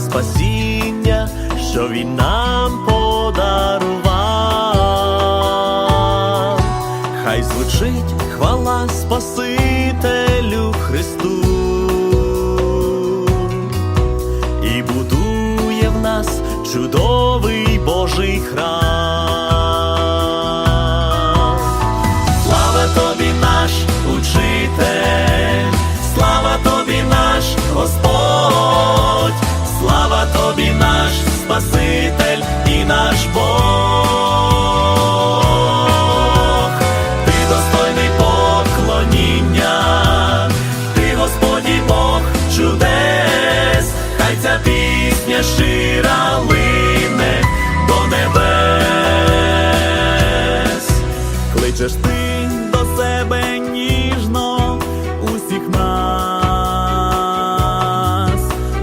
спасіння, що Він нам подарував. Хай звучить хвала Спасителю Христу і будує в нас чудовий Божий храм. Кличеш ти до себе ніжно усіх нас,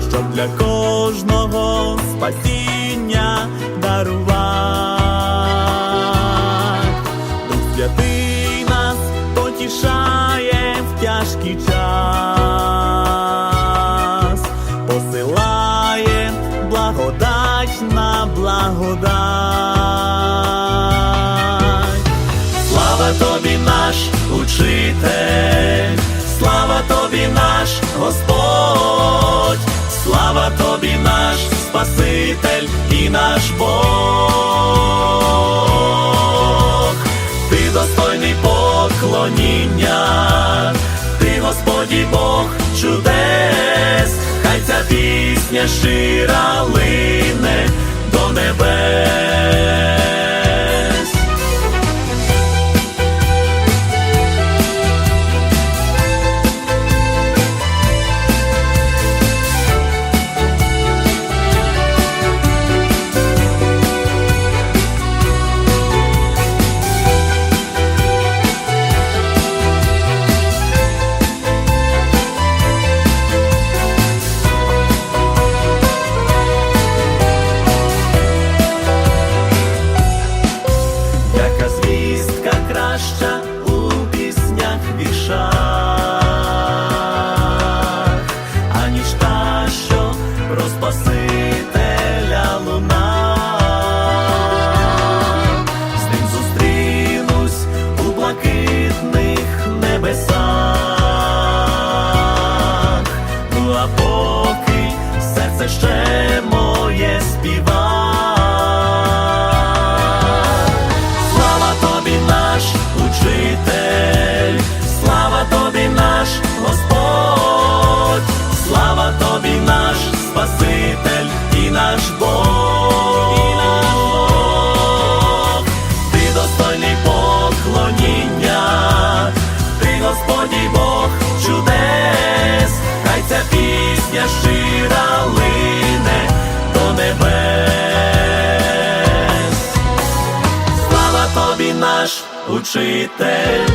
щоб для кожного спасіння дарував, Дух Святий нас потішає в тяжкий час, учитель, слава тобі, наш Господь, слава тобі, наш Спаситель і наш Бог. Ти достойний поклоніння, ти Господі Бог чудес, хай ця пісня щира краща у піснях віша, аніж та, що про Спасителя луна. Щира лине до небес. Слава тобі, наш учитель,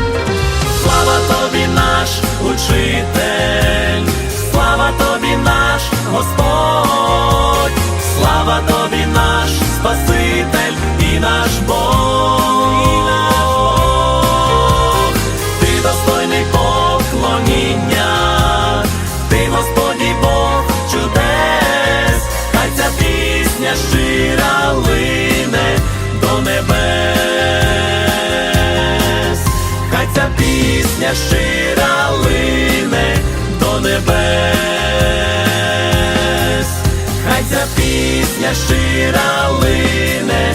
слава тобі, наш учитель, слава тобі, наш Господь, слава тобі, наш Спаситель і наш Бог. Щира лине до небес, хай ця пісня щира лине